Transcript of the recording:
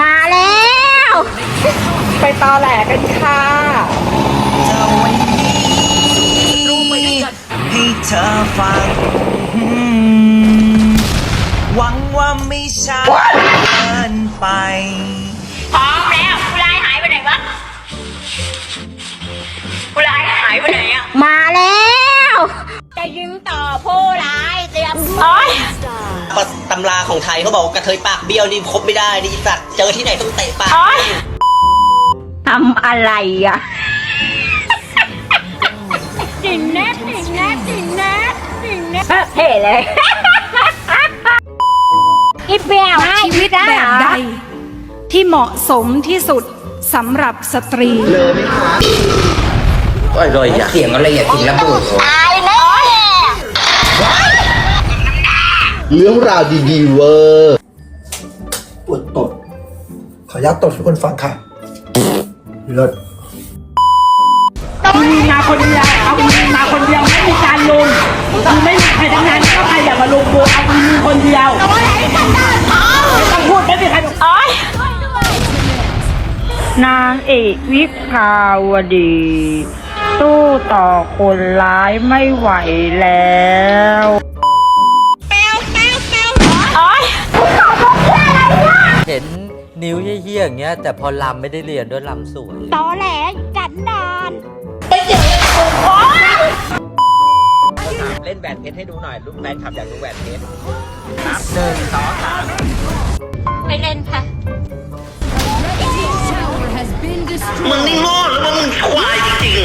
มาแล้ว ไปตอแหลกันค่ะให้เธอฟังอืมหวังว่าไม่ช้าเกินไปพร้อมแล้วผู้ร้ายหายไปไหนวะผู้ร้ายหายไปไหนอะมาแล้ว ตำราของไทยเขาบอกว่ากระเทยปากเบี้ยวนี่คบไม่ได้นี่อีสัตว์เจอที่ไหนต้องเตะปากโอ๊ย ทำอะไรอะจริงแน่จริงแน่จริงแน่จริงแน่เท่เลย อีเปียวชีวิตแบบใดที่เหมาะสมที่สุดสำหรับสตรีเสียงอะไรอย่าทิ้งระเบิด ตายแน่ เรื่องราวดีๆเวอร์ปวดตดขออนุญาตตดให้คนฟังค่ะเลิศมีมาคนเดียวเอามีมาคนเดียวไม่มีการลุมคือไม่มีใครทั้งนั้นก็ใครอย่ามาลุมกูเอามีคนเดียวต้องพูดไม่มีใครบอกโอ๊ยนางเอกวิภาวดี สู้ต่อคนร้ายไม่ไหวแล้ว เห็นนิ้วเยี่ยๆอย่างเงี้ย แต่พอลำไม่ได้เรียนด้วยลำสวย ตอแหลกันดานเล่นแบนเพชรให้ดูหน่อยลูกแฟนขับอยากดูแบนเพชรนับหนึ่งสองสามไปเล่นค่ะเหมึงนี่โง่หรือว่ามึงควายจริง